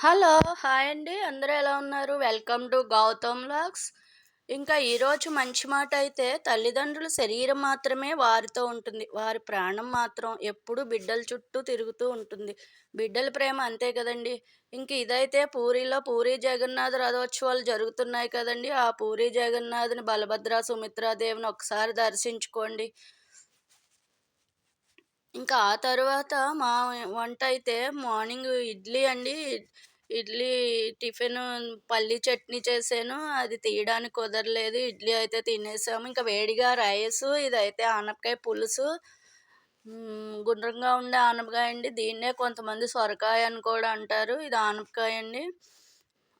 Hello hi అండి. అందరూ ఎలా ఉన్నారు? వెల్కమ్ టు గౌతమ్ లాక్స్ ఇంకా ఈరోజు మంచి మాట అయితే తల్లిదండ్రుల శరీరం మాత్రమే వారితో ఉంటుంది. వారి ప్రాణం మాత్రం ఎప్పుడు బిడ్డల చుట్టూ తిరుగుతూ ఉంటుంది. బిడ్డల ప్రేమ అంతే కదండి. ఇంక ఇదైతే పూరిలో పూరి జగన్నాథ రథోత్సవాలు జరుగుతున్నాయి కదండి. ఆ పూరి జగన్నాథ్ని బలభద్ర సుమిత్రాదేవిని ఒకసారి దర్శించుకోండి. ఇంకా ఆ తర్వాత మా వంట అయితే మార్నింగ్ ఇడ్లీ అండి. ఇడ్లీ టిఫిన్ పల్లి చట్నీ చేసాను అది తీయడానికి కుదరలేదు. ఇడ్లీ అయితే తినేసాము. ఇంకా వేడిగా రైస్ ఇదైతే ఆనపకాయ పులుసు. గుండ్రంగా ఉండే ఆనపకాయ అండి. దీన్నే కొంతమంది సొరకాయ అని కూడా అంటారు. ఇది ఆనపకాయ అండి.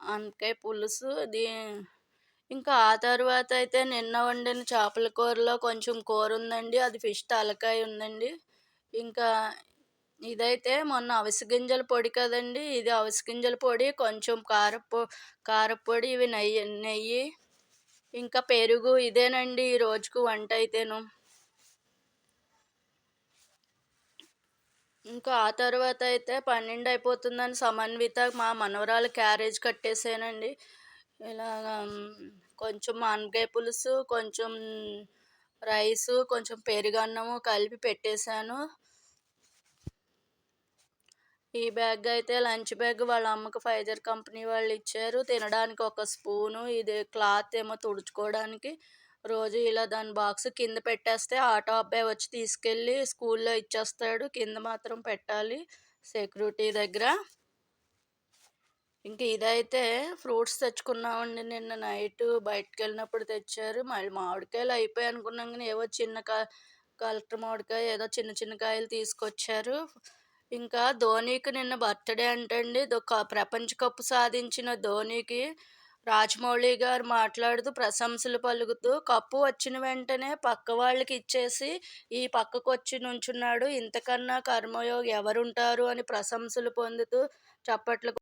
ఆనపకాయ పులుసు. దీ ఇంకా ఆ తర్వాత అయితే నిన్న వండిన చేపల కూరలో కొంచెం కూర ఉందండి. అది ఫిష్ తలకాయ ఉందండి. ఇంకా ఇదైతే మొన్న అవిసె గింజల పొడి కదండి. ఇది అవిసె గింజల పొడి కొంచెం కారపొ కారపొడి ఇవి నెయ్యి నెయ్యి ఇంకా పెరుగు ఇదేనండి ఈ రోజుకు వంట అయితేను. ఇంకా ఆ తర్వాత అయితే పన్నెండు అయిపోతుందని సమన్విత మా మనవరాలు క్యారేజ్ కట్టేసానండి. ఇలాగా కొంచెం మామిడికాయ పులుసు కొంచెం రైసు కొంచెం పెరుగన్నము కలిపి పెట్టేశాను. ఈ బ్యాగ్ అయితే లంచ్ బ్యాగ్ వాళ్ళ అమ్మకు ఫైజర్ కంపెనీ వాళ్ళు ఇచ్చారు. తినడానికి ఒక స్పూను ఇది క్లాత్ ఏమో తుడుచుకోవడానికి. రోజు ఇలా దాని బాక్స్ కింద పెట్టేస్తే ఆటో అబ్బాయి వచ్చి తీసుకెళ్ళి స్కూల్లో ఇచ్చేస్తాడు. కింద మాత్రం పెట్టాలి సెక్యూరిటీ దగ్గర. ఇంక ఇదైతే ఫ్రూట్స్ తెచ్చుకున్నామండి నిన్న నైట్. బయటకు వెళ్ళినప్పుడు తెచ్చారు. మళ్ళీ మామిడికాయలు అయిపోయి అనుకున్నాం కానీ ఏవో చిన్న కా కలెక్టర్ మామిడికాయ ఏదో చిన్న చిన్న కాయలు తీసుకొచ్చారు. ఇంకా ధోనీకి నిన్న బర్త్డే అంటండి. ప్రపంచ కప్ సాధించిన ధోనీకి రాజమౌళి గారు మాట్లాడుతూ ప్రశంసలు పలుకుతూ కప్పు వచ్చిన వెంటనే పక్క వాళ్ళకి ఇచ్చేసి ఈ పక్కకు వచ్చి నుంచున్నాడు. ఇంతకన్నా కర్మయోగి ఎవరుంటారు అని ప్రశంసలు పొందుతూ చప్పట్లు